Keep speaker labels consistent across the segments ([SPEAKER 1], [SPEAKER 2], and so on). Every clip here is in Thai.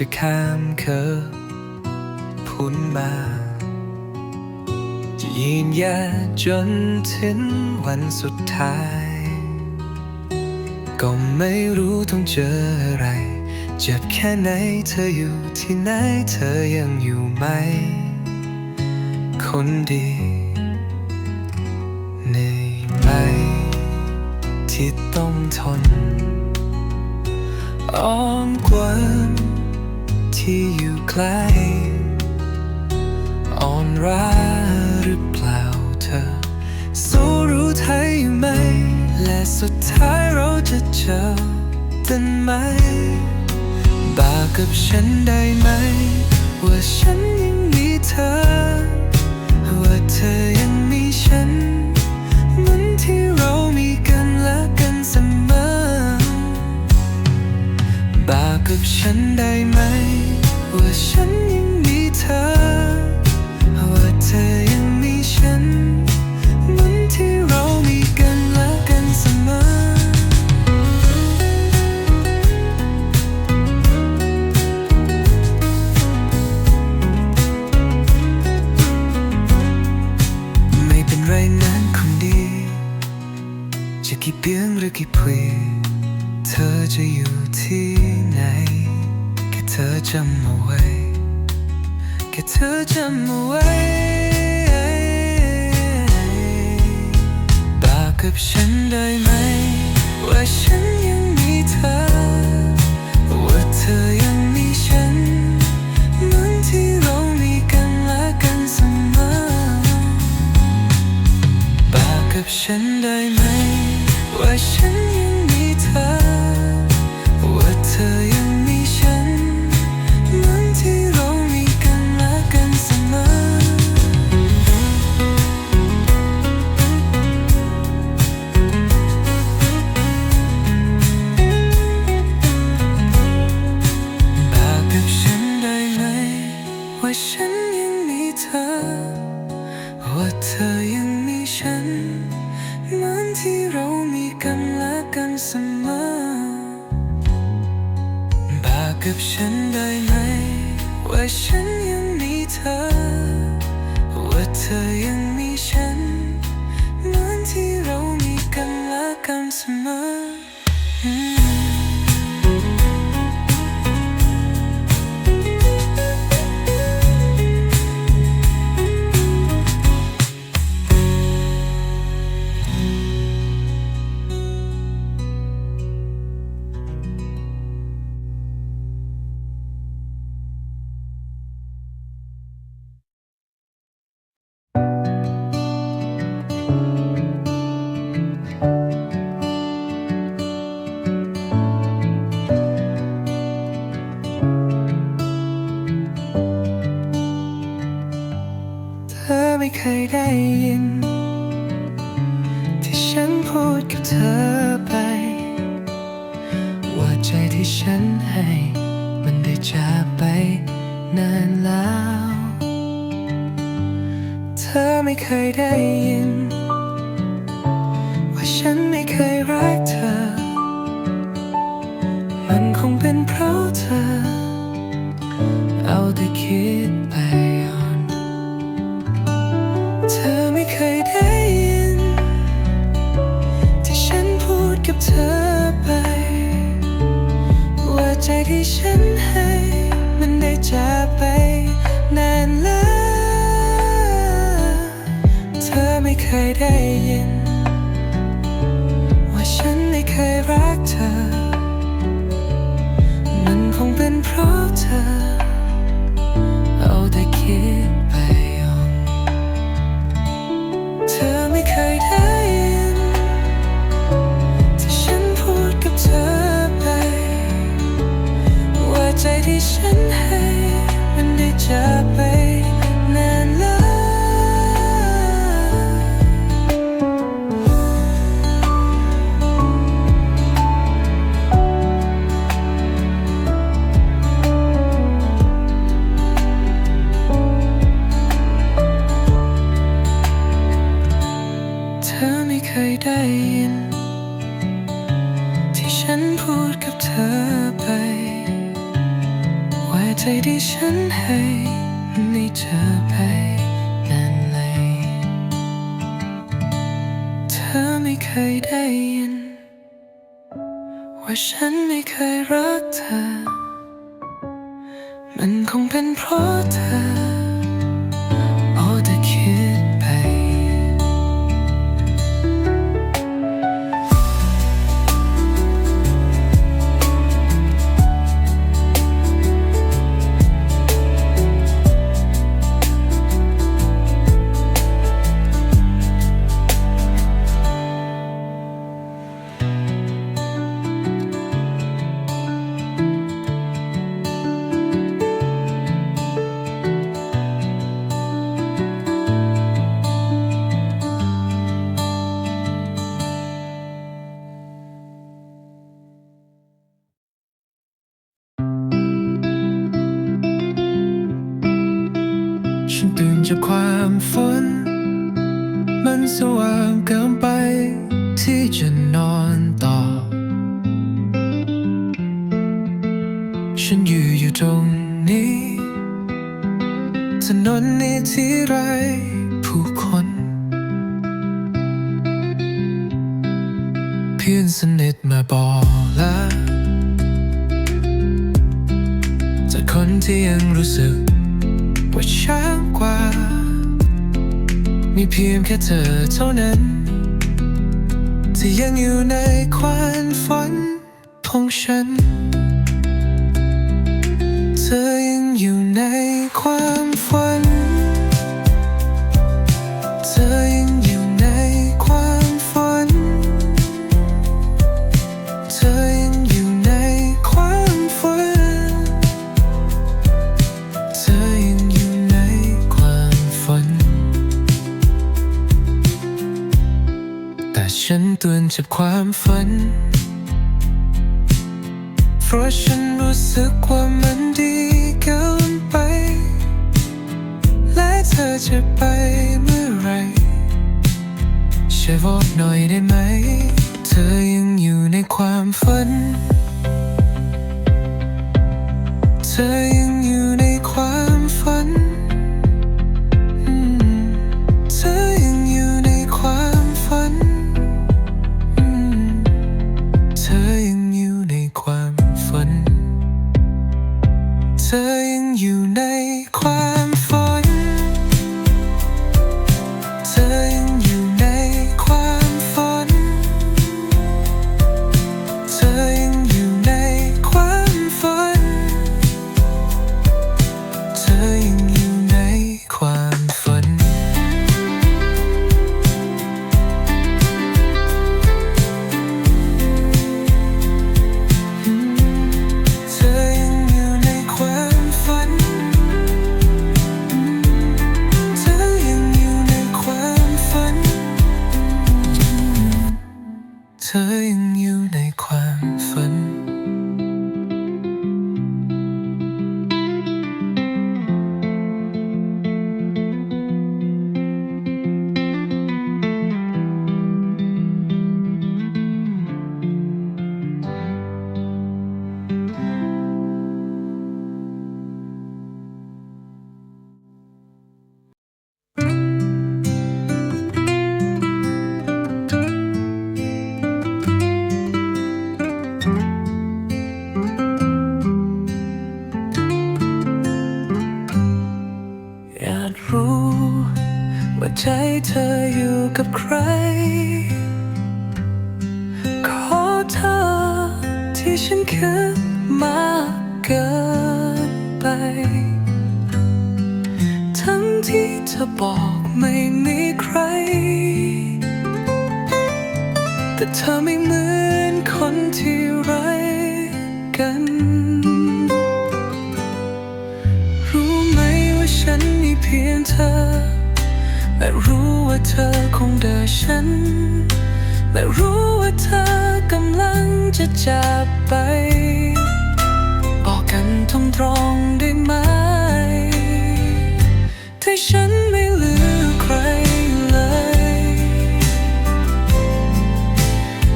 [SPEAKER 1] จะข้ามเคอพุ่นมา จะยืนยาจนถึงวันสุดท้าย ก็ไม่รู้ต้องเจออะไร เจ็บแค่ไหนเธออยู่ที่ไหนเธอยังอยู่ไหม คนดีในไปที่ต้องทนอ้อมกวน ที่อยู่ใกล้อ่อนร้าหรือเปล่าเธอ สู้รู้ไทยไหม และสุดท้ายเราจะเจอกันไหมบากับฉันได้ไหม ว่าฉันยังมีเธอ ว่าเธอยังมีฉันเหมืนที่เรามีกันและกันเสมอบากับฉันได้ไหม ว่าฉันยังมีเธอว่าเธอับฉันได้ไหม ว่าฉันยังมีเธอ ว่าเธอ แฉันให้ มันได้จากไปนานแล้ว เธอไม่เคยได้ยิน ว่าฉันไม่เคยรักเธอ มันคงเป็นเพราะเธอ เอาแต่คิด ใจที่ฉันให้ไม่เธอไปนานเลยเธอไม่เคยได้ยิน ว่าฉันไม่เคยรักเธอ มันคงเป็นเพราะเธอ จากคนที่ยังรู้สึกว่าช้ากว่า มีเพียงแค่เธอเท่านั้น ที่ยังอยู่ในความฝันของฉัน ฝัน เพราะฉันรู้สึกว่ามันดีเกินไป และเธอจะไปเมื่อไรช่วยบอกหน่อยได้ไหม เธอยังอยู่ในความฝันใจ เธออยู่กับใคร ขอเธอที่ฉันคิดมากเกินไป ทั้งที่เธอบอกไม่มีใคร แต่เธอไม่เหมือน รู้ว่าเธอคงเดินฉัน และรู้ว่าเธอกำลังจะจากไปบอกกันตรงตรงได้ไหมที่ฉันไม่ลือใครเลย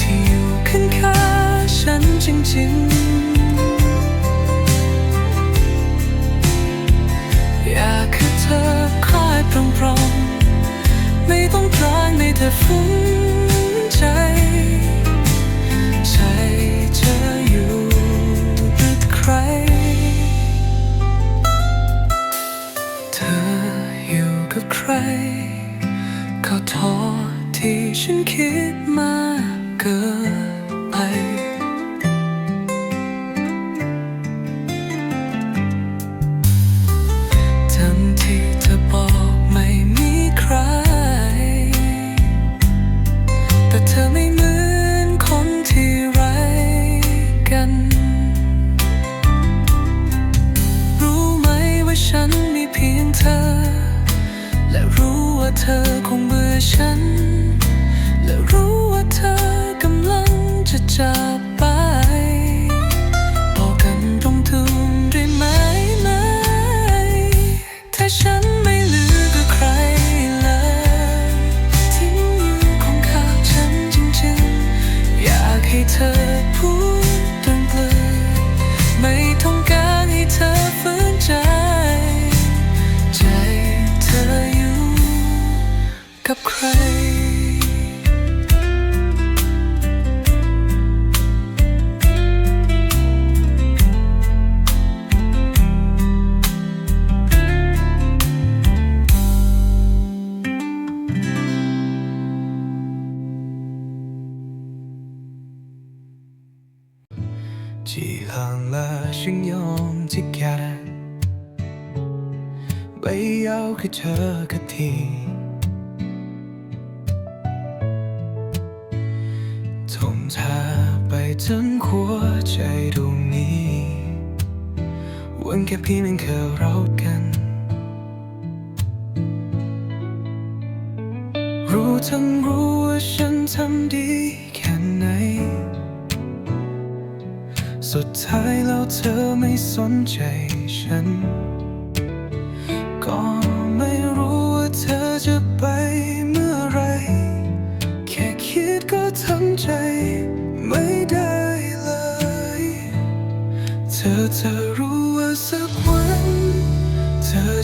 [SPEAKER 1] ที่อยู่ข้างข้าฉันจริงๆ อยากให้เธอ ไม่ต้องพลางในแต่ฟุ้งใจ ใจเธออยู่กับใคร เธออยู่กับใคร ก็โทษที่ฉันคิดมากเกิน bây giờ khi chờ cái thì ทงทาไปถึงหัวใจดวงนี้วันแค่เพียงนั้นเคยรักกัน รู้ทั้งรู้ว่าฉันทำดีแค่ไหน สุดท้ายแล้วเธอไม่สนใจฉันก็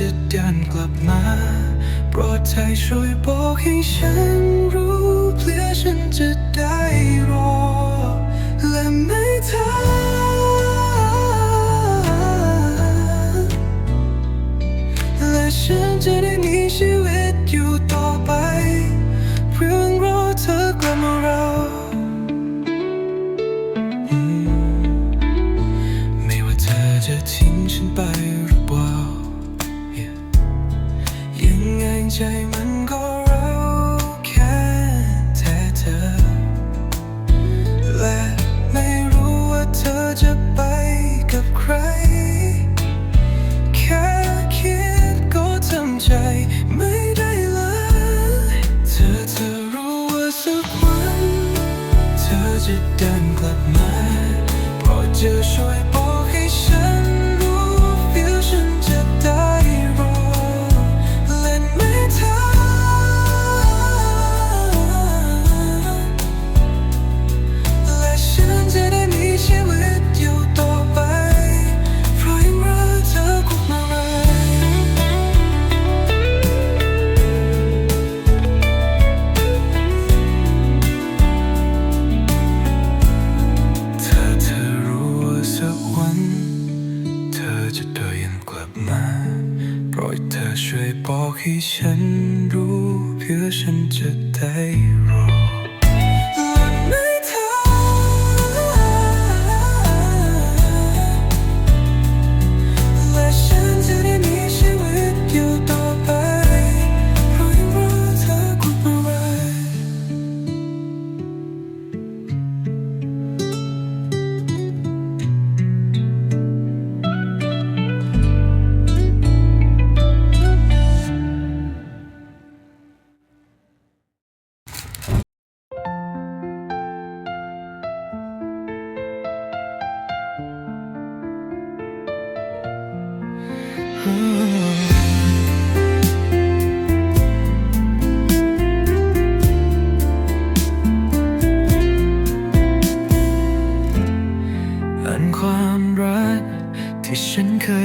[SPEAKER 1] จะเดินกลับมาโปรดใจช่วยบอกให้ฉันรู้เพื่อฉันจะ โป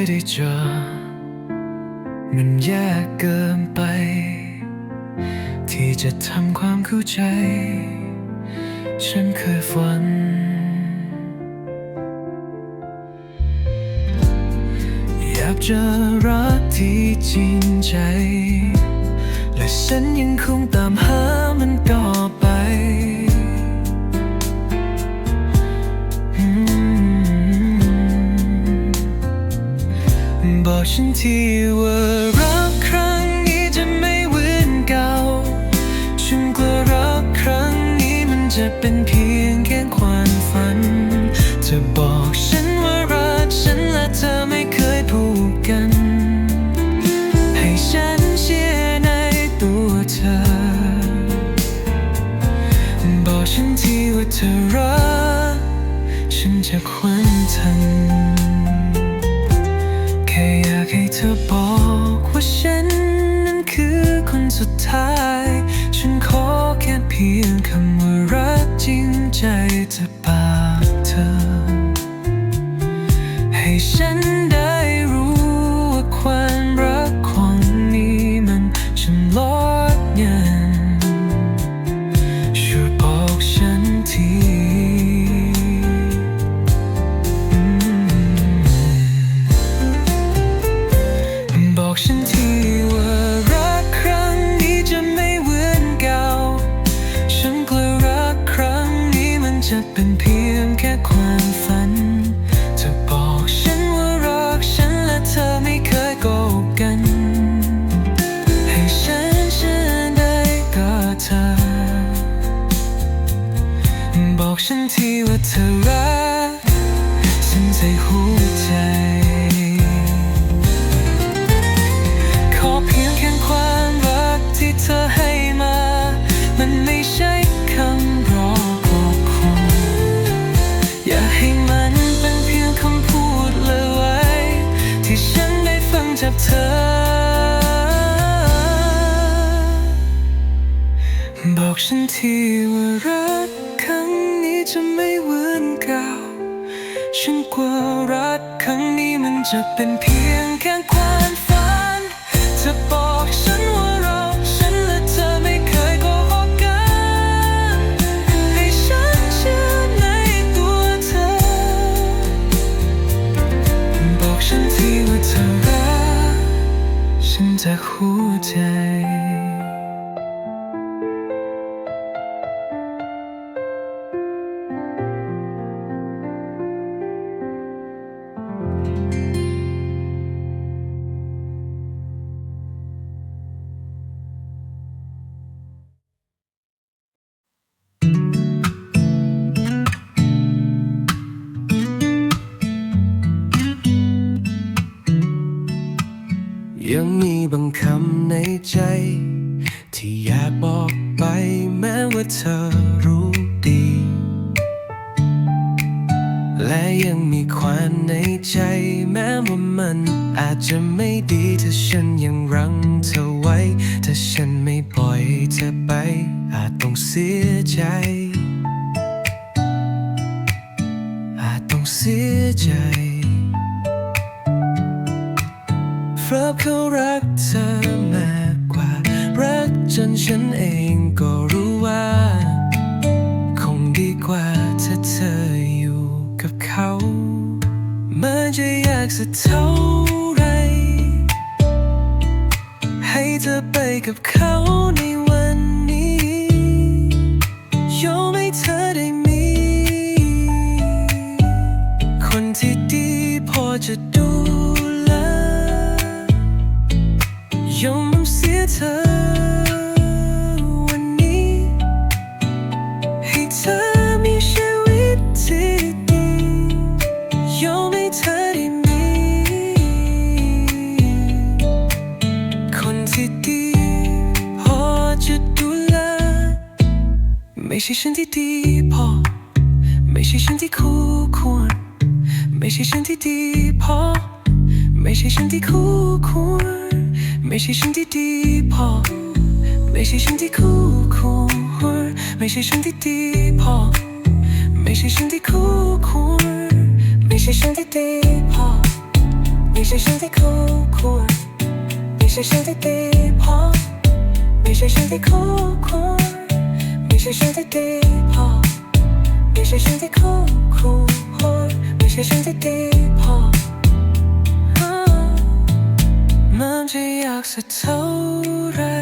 [SPEAKER 1] ยได้เจอ มันแย่เกินไป ที่จะทำความเข้าใจ ฉันเคยฝัน อยากจะรักที่จริงใจ และฉันยังคงตามหามันต่อไป ฉันทีว่ารักครั้งนี้จะไม่เหมือนเก่า ฉันกลัวรักครั้งนี้มันจะเป็นเพียงแค่ความฝันจะบอกฉันว่ารักฉันและเธอไม่เคยผูกกัน ให้ฉันเชื่อในตัวเธอ บอกฉันทีว่าเธอรัก บอกฉันทีว่ารักครั้งนี้จะไม่เหมือนเก่า ฉันกลัวรักครั้งนี้มันจะเป็นเพียงแค่ความฝันเธอบอกฉันว่าเราฉันและเธอไม่เคยโกหกกัน ให้ฉันเชื่อในตัวเธอ บอกฉันทีว่าเธอรักฉันจากหัวใจ ยังมีบางคำในใจ ที่อยากบอกไปแม้ว่าเธอรู้ดี และยังมีความในใจ แม้ว่ามันอาจจะไม่ดีถ้าฉันยังรั้งเธอ สักเท่าไร ให้เธอไปกับเขา ไม่ใช่ฉันที่ดีพอไม่ใช่ฉันที่คู่ควรไม่ใช่ฉันที่ดีพอไม่ใช่ฉันที่คู่ควรไม่ใช่ฉันที่ดีพอไม่ใช่ฉันที่คู่ควรไม่ใช่ฉันที่ดีพอ ไม่ใช่ฉันที่ดีพอไม่ใช่ฉันที่คู่ควรไม่ใช่ฉันที่ดีพอไม่ใช่ฉันที่คู่ควรไม่ใช่ฉันที่ดีพอไม่ใช่ฉันที่ดีพอมันจะยากสักเท่า